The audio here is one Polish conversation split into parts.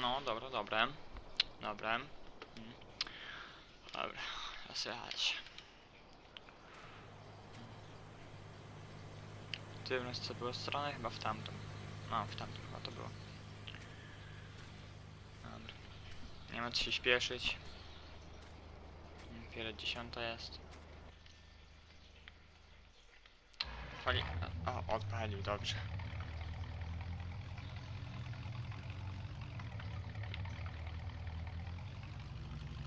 No, dobra, dobre. Dobre. Mm. Dobra, rozjechać. Tylne co było strony? Chyba w tamtą. No, w tamtą chyba to było. Dobra. Nie ma co się śpieszyć. Dopiero dziesiąta jest. Fali... O, odpalił, dobrze.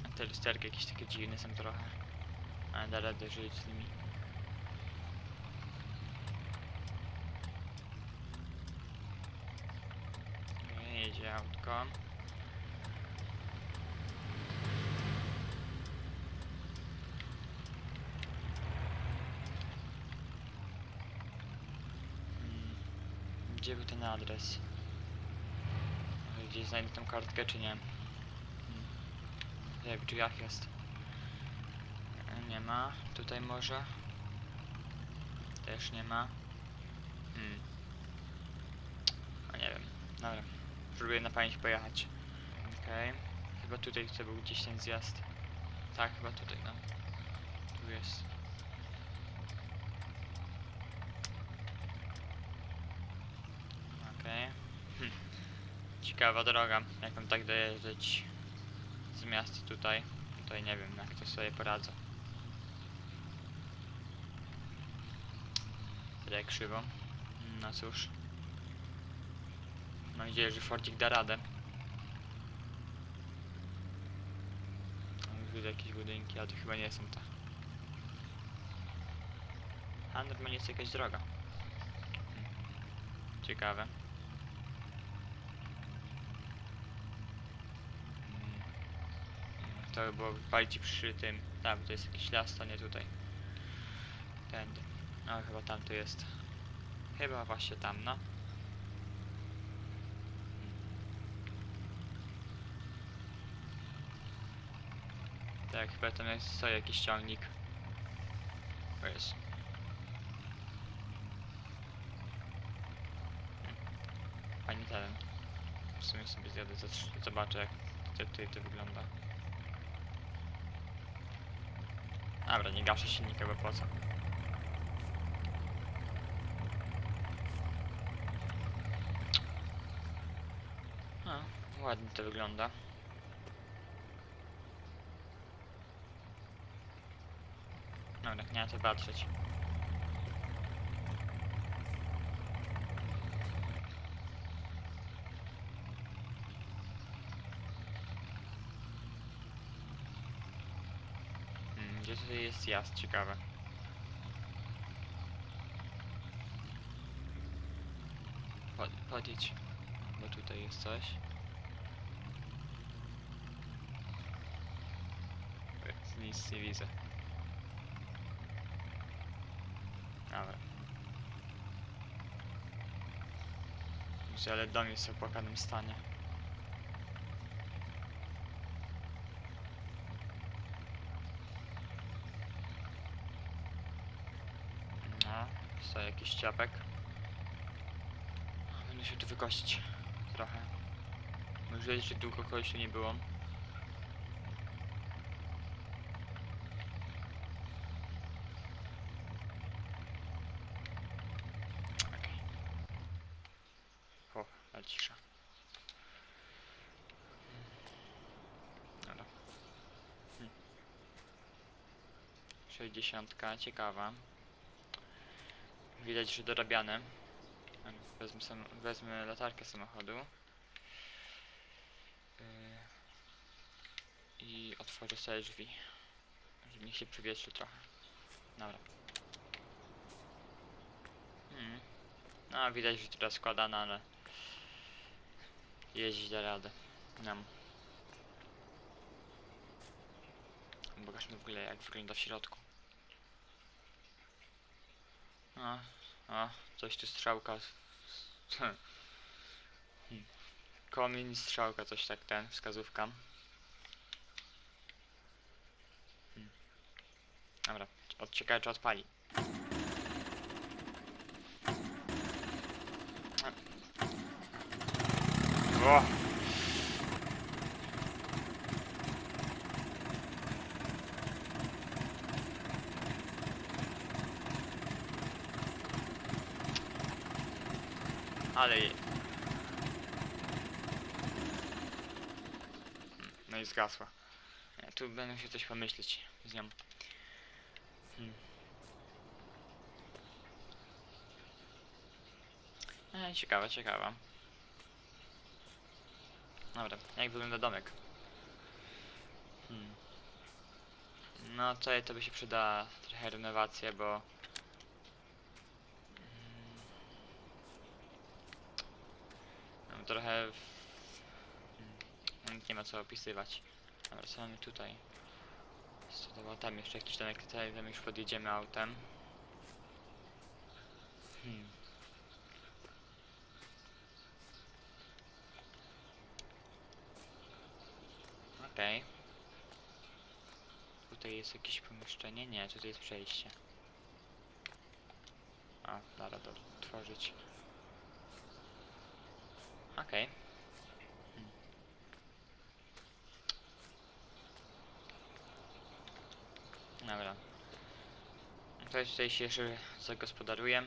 A te lusterki jakieś takie dziwne są trochę. Ale da radę żyć z nimi. Okej, Jedzie autko. Mm, Gdzie był ten adres? Może Gdzieś znajdę tą kartkę, czy nie? Nie, w drzwiach jest. Nie ma. Tutaj może. Też nie ma. Hmm. O nie wiem. Dobra. Próbuję na pamięć pojechać. Okej. Chyba tutaj to był gdzieś ten zjazd. Tak, chyba tutaj, no. Tu jest. Okej. Hm. Ciekawa droga, jak mam tak dojeżdżać z miasta tutaj. Tutaj nie wiem, jak to sobie poradzę. Tyle krzywo. No cóż. Mam nadzieję, że Fordzik da radę. Już widzę jakieś budynki, ale to chyba nie są te. A normalnie jest jakaś droga. Hmm. Ciekawe. To by było bardziej przy tym. Bo to jest jakiś las, to nie tutaj. Tędy. No chyba tam to jest. Chyba właśnie tam, no. Tak, chyba tam jest stoi jakiś ciągnik. O jest. Fajny teren. W sumie sobie zjadę, zobac- zobaczę jak tutaj to wygląda. Dobra, nie gaszę silnika, bo po co? A, ładnie to wygląda. Dobra, nie ma co patrzeć. Hmm, gdzie tutaj jest jazd? Ciekawe. Pod, podjedź, bo tutaj jest coś. Nic- nie widzę. Dobra. Kurczę, ale dom jest w opłakanym stanie. No, stoi jakiś ciapek. Będę się tu wykościć trochę. Bo Już że długo kogoś nie było. O. Dobra. 60, ciekawa. Widać, że dorabiane. Wezmę, sam, wezmę latarkę samochodu. Yy, I otworzę sobie drzwi. Żeby niech się przywietrzy trochę. Dobra. Hmm. No, widać, że teraz składana, ale jeździć da radę. No. Pokażmy w ogóle, jak wygląda w środku. O, o, coś tu strzałka. Hmm. Komin, strzałka, coś tak ten, wskazówka. Hmm. Dobra, odciekaj czy odpali. Ale... No i zgasła. Nie, Tu będę się coś pomyśleć z nią. Hmm. E, ciekawa, ciekawa. Dobra, jak wygląda domek? Hmm. No tutaj to by się przyda trochę renowacja, bo... Mm, No, trochę... Nie ma co opisywać. Dobra, co mamy tutaj? Co tam jeszcze jakiś domek, tutaj tam już podjedziemy autem. Hmm. Okej. Tutaj jest jakieś pomieszczenie? Nie, tutaj jest przejście. A, dobra, to otworzyć. Okej. Hmm. Dobra. To tutaj się jeszcze zagospodaruję.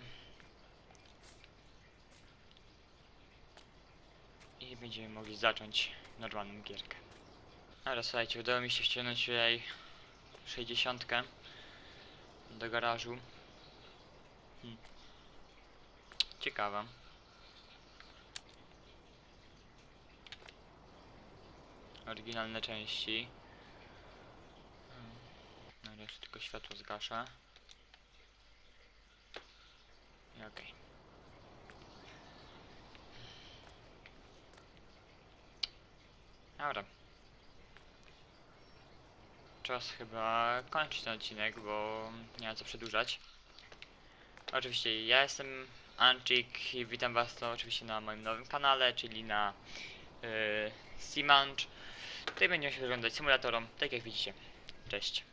I będziemy mogli zacząć normalną gierkę. Dobra, słuchajcie, udało mi się ściągnąć tutaj 60 do garażu. Hmm. Ciekawa. Oryginalne części. No jeszcze tylko światło zgaszę. I okej. Dobra. Czas chyba kończyć ten odcinek, bo nie ma co przedłużać. Oczywiście ja jestem Anchik i witam was to oczywiście na moim nowym kanale, czyli na yy, Simanch. Tutaj będziemy się oglądać symulatorom, tak jak widzicie. Cześć.